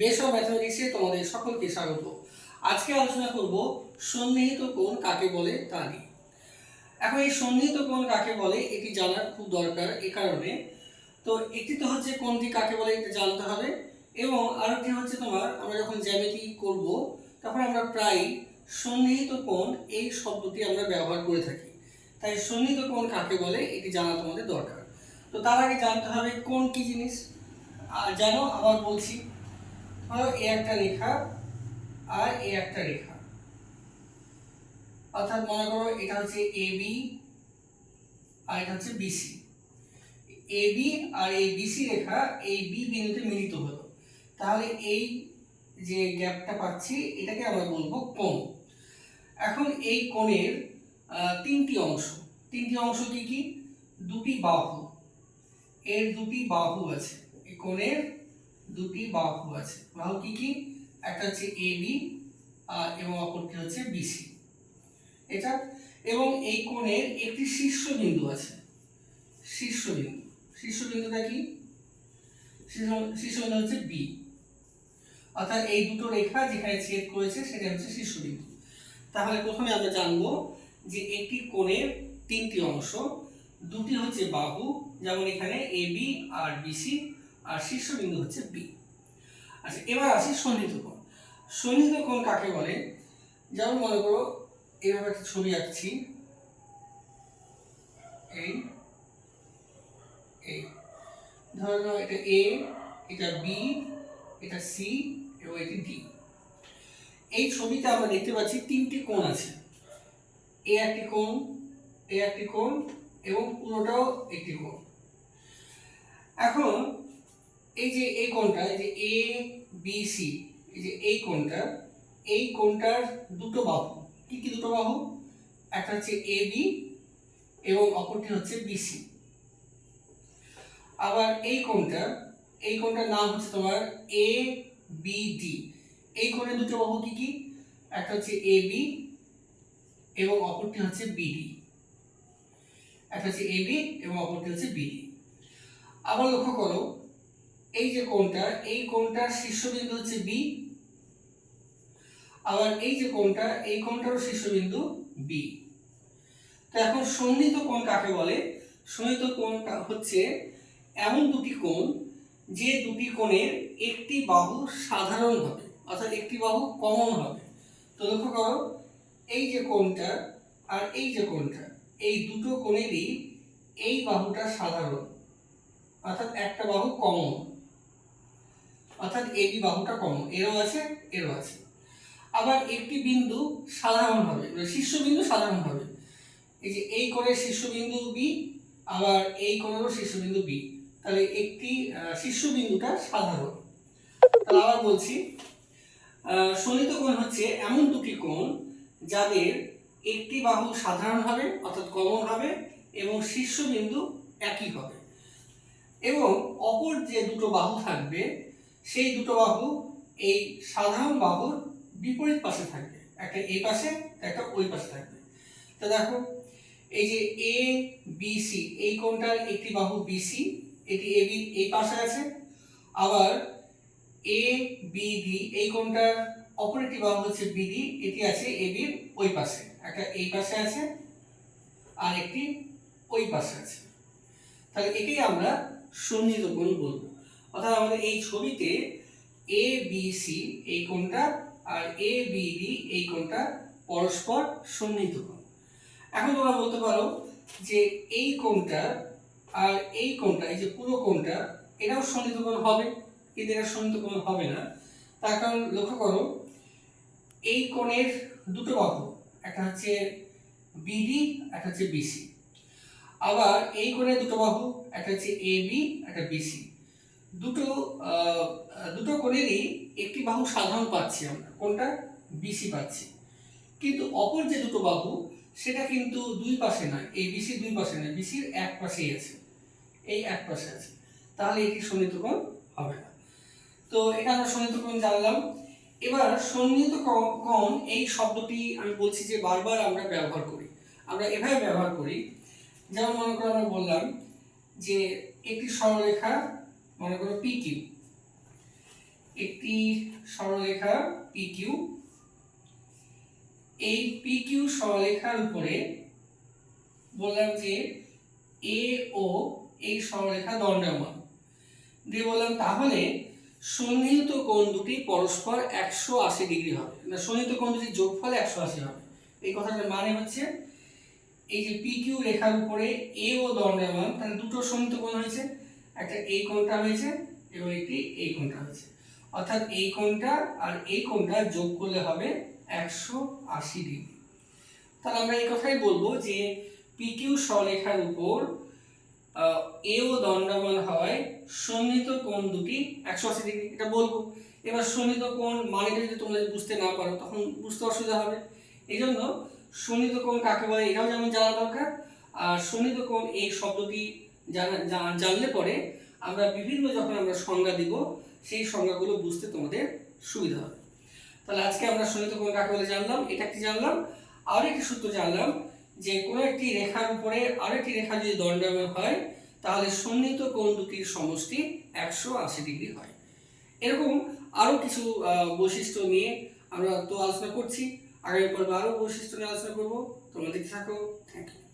বেশ অফ ম্যাথমেটিক্সে তোমাদের সকলকে স্বাগত। আজকে আলোচনা করব সন্নিহিত কোণ কাকে বলে তা নিয়ে। এখন এই সন্নিহিত কোণ কাকে বলে এটি জানার খুব দরকার এ কারণে। তো একটি তো হচ্ছে কোণটি কাকে বলে এটা জানতে হবে এবং আরেকটি হচ্ছে তোমার আমরা যখন জ্যামিতি করব, তখন আমরা প্রায় সন্নিহিত কোণ এই শব্দটি আমরা ব্যবহার করে থাকি। তাই সন্নিহিত কোণ কাকে বলে এটি জানা তোমাদের দরকার। তো তার আগে জানতে হবে কোন কি জিনিস? জানো, আবার বলছি। ধরো এ একটা রেখা, আর এ একটা রেখা। অর্থাৎ মনে করো এটা হচ্ছে এ বি, আর এটা হচ্ছে বিসি এ বি আর এই বিসি রেখা এই বি বিন্দুতে মিলিত হলো। তাহলে এই যে গ্যাপটা পাচ্ছি, এটাকে আমরা বলব কোণ। এখন এই কোণের তিনটি অংশ। তিনটি অংশ কি কি? দুটি বাহু। এর দুটি বাহু আছে। এই কোণের দুটি বাহু আছে। বাহু কি কি? একটা হচ্ছে এ বি এবং অপরটি হচ্ছে বিসি এটা, এবং এই কোণের একটি শীর্ষবিন্দু আছে। শীর্ষবিন্দু। শীর্ষবিন্দুটা কি? শীর্ষ- শীর্ষবিন্দু হচ্ছে বি অর্থাৎ এই দুটো রেখা যেখানে ছেদ করেছে সেটা হচ্ছে শীর্ষবিন্দু। তাহলে প্রথমে আমরা জানব যে একটি কোণের তিনটি অংশ, দুটি হচ্ছে বাহু, যেমন এখানে এ বি আর বিসি আর শীর্ষবিন্দু হচ্ছে বি আচ্ছা এবার আসি সন্নিহিত কোণ। সন্নিহিত কোণ কাকে বলে? যেমন মনে করো এভাবে একটা ছবি আঁকছি। এই এই ধরো নাও, এটা এ এটা বি এটা সি এবং এটি ডি এই ছবিতে আমরা দেখতে পাচ্ছি তিনটি কোণ আছে। এ একটি কোণ এ একটি কোণ এবং পুরোটাও একটি কোণ। এখন এই যে এই কোণটা, এই যে এ বি সি এই যে এই কোণটা, এই কোণটার দুটো বাহু। কি কি দুটো বাহু? একটা হচ্ছে এ বি এবং অপরটি হচ্ছে বিসি আবার এই কোণটা, এই কোণটার নাম হচ্ছে তোমার এ বি ডি এই কোণের দুটো বাহু কি কি? একটা হচ্ছে এ বি এবং অপরটি হচ্ছে বিডি একটা হচ্ছে এ বি এবং অপরটি হচ্ছে বিডি আবার লক্ষ্য করো এই যে কোণটা, এই কোণটার শীর্ষবিন্দু হচ্ছে বি আবার এই যে কোণটা, এই কোণটারও শীর্ষবিন্দু বি তো এখন সন্নিহিত কোণ কাকে বলে? সন্নিহিত কোণ কা- হচ্ছে এমন দুটি কোণ, যে দুটি কোণের একটি বাহু সাধারণ হবে, অর্থাৎ একটি বাহু কমন হবে। তো লক্ষ্য করো, এই যে কোণটা আর এই যে কোণটা, এই দুটো কোণেরই এই বাহুটা সাধারণ, অর্থাৎ একটা বাহু কমন। অর্থাৎ এবি বাহুটা কমন এরও আছে এরও আছে। আবার একটি বিন্দু সাধারণ হবে শীর্ষবিন্দু সাধারণ হবে এই যে এই কোণের শীর্ষবিন্দু বি, আবার এই কোণেরও শীর্ষবিন্দু বি, তাহলে একটি শীর্ষবিন্দুটা সাধারণ। তাহলে আবার বলছি সন্নিহিত কোণ হচ্ছে এমন দুটি কোণ যাদের একটি বাহু সাধারণ হবে, অর্থাৎ কমন হবে, এবং শীর্ষবিন্দু একই হবে। এবং অপর যে দুটো বাহু থাকবে সেই দুটো বাহু এই সাধারণ বাহুর বিপরীত পাশে থাকবে। একটা এই পাশে, একটা ওই পাশে থাকবে। তো দেখো, এই যে এ, বি, সি, এই কোণটার একটি বাহু বিসি এটি এ, বি, এই পাশে আছে। আবার এ, বি, ডি, এই কোণটার অপর একটি বাহু হচ্ছে বিডি এটি আছে এ বির ওই পাশে। একটা এই পাশে আছে, আর একটি ওই পাশে আছে। তাহলে একেই আমরা সন্নিহিত কোণ বলব। অর্থাৎ আমাদের এই ছবিতে এ বি সি এই কোণটা আর এ বি ডি এই কোণটা পরস্পর সন্নিহিত কোণ এখন তোমরা বলতে পারো যে এই কোণটা আর এই কোণটা, এই যে পুরো কোণটা, এটাও সন্নিহিত কোণ হবে, কিন্তু এটা সন্নিহিত কোণ হবে না। তার কারণ লক্ষ্য করো, এই কোণের দুটো বাহু, একটা হচ্ছে বিডি একটা হচ্ছে বিসি আবার এই কোণের দুটো বাহু, একটা হচ্ছে এ বি একটা বিসি দুটো দুটো কোণেরই একটি বাহু সাধারণ পাচ্ছি আমরা কোনটা বিসি পাচ্ছি। কিন্তু অপর যে দুটো বাহু, সেটা কিন্তু দুই পাশে নয়, এই বিসি দুই পাশে নয় বিসির এক পাশেই আছে, এই এক পাশে আছে। তাহলে এটি সন্নিহিত কোণ হবে না। তো এটা আমরা সন্নিহিত কোণ জানলাম। এবার সন্নিহিত কোণ, এই শব্দটি আমি বলছি যে বারবার আমরা ব্যবহার করি। আমরা এভাবে ব্যবহার করি, যেমন মনে করো আমরা বললাম যে একটি সরলরেখা মনে করো পি কিউ একটি সরলরেখা পি কিউ এই পি কিউ সরলরেখার উপরে বললাম যে এ ও এই সরলরেখা দণ্ডায়মান। দিয়ে বললাম তাহলে সন্নিহিত কোণ দুটি পরস্পর একশো আশি ডিগ্রি হবে। না, সন্নিহিত কোণ দুটি যোগফল একশো আশি হবে। এই কথাটার মানে হচ্ছে এই যে পি কিউ রেখার উপরে এ ও দণ্ডায়মান, তাহলে দুটো সন্নিহিত কোণ হয়েছে। একটা এই কোণটা হয়েছে এবং একটি এই কোণটা হয়েছে। অর্থাৎ এই কোণটা আর এই কোণটা যোগ করলে হবে একশো আশি ডিগ্রি। তাহলে আমরা এই কথাই বলব যে পি কিউ সরেখার উপর আহ, এ ও দণ্ডায়মান হয় সন্নিহিত কোণ দুটি একশো আশি ডিগ্রি। এটা বলব। এবার সন্নিহিত কোণ মানেটা যদি তোমরা যদি বুঝতে না পারো তখন বুঝতে অসুবিধা হবে। এই জন্য সন্নিহিত কোণ কাকে বলে এটাও যেমন জানা দরকার। আর সন্নিহিত কোণ এই শব্দটি জানলে পরে আমরা বিভিন্ন যখন আমরা সংজ্ঞা দিব, সেই সংজ্ঞাগুলো বুঝতে তোমাদের সুবিধা হবে। তাহলে আজকে আমরা সন্নিহিত কোণ কাকে বলে জানলাম? এটা কি জানলাম? আরও একটি সূত্র জানলাম যে কোনো একটি রেখার উপরে আরও একটি রেখা যদি দণ্ডায়মান হয়, তাহলে সন্নিহিত কোণ দুটির সমষ্টি একশো আশি ডিগ্রি হয়। এরকম আরও কিছু বৈশিষ্ট্য নিয়ে আমরা তো আলোচনা করছি। আগামী পর্বে আরও বৈশিষ্ট্য নিয়ে আলোচনা করব। তোমরা দেখতে থাকো। Thank you